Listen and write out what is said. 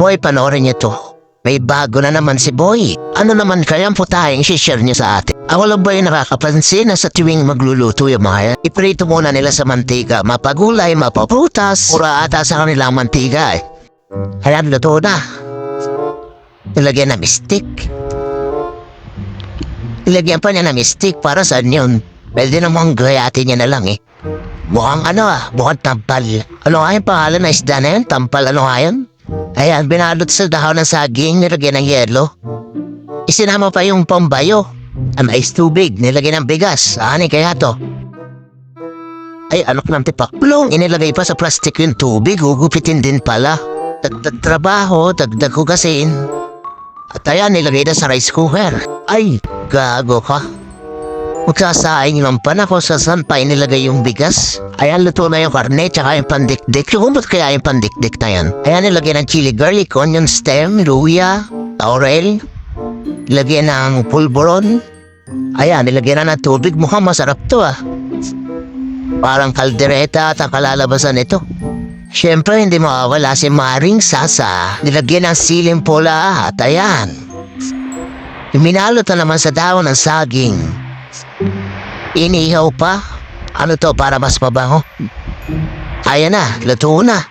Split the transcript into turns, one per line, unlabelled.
Boy, panoorin niyo to. May bago na naman si Boy. Ano naman kaya ang putahing share niyo sa atin? Ako lang ba yung nakakapansin na sa tuwing magluluto yung mga yan? Iprito muna nila sa mantika, mapagulay, mapaprutas. Pura ata sa kanilang mantika eh. Ayan, luto na. Ilagyan na mistik. Ilagyan pa niya na mistik para saan yun? Pwede namang gayatin niya na lang eh. Mukhang ano ah, mukhang tampal. Ano nga yung pangalan na isda na yun? Tampal ano nga yun? Ayan, binalot sa dahon ng saging, nilagyan ng yelo. Isinama pa yung pambayo. Ang mais tubig, nilagyan ng bigas. Ani kaya to? Ay, ka ng tipak? Plong, inilagay pa sa plastic yung tubig, hugupitin din pala. Dagdag trabaho, dagdag hugasin. At ayan, nilagay na sa rice cooker. Ay, gago ka. Magsasaing naman pa na kung sa saan pa inilagay yung bigas. Ayan, luto na yung karne, tsaka yung pandikdik. Yung ba't kaya yung pandikdik na yan? Ayan, nilagay ng chili garlic, onion stem, luya, laurel. Lagyan ng pulboron. Ayan, nilagyan na ng tubig. Mukhang masarap to ah. Parang kaldereta at ang kalalabasan nito. Siyempre, hindi mawawala si Maring Sasa. Nilagyan ng siling pula at ayan. Minalot na naman sa dahon ng saging. Inihaw pa? Ano to para mas mabango? Ayan na, luto na.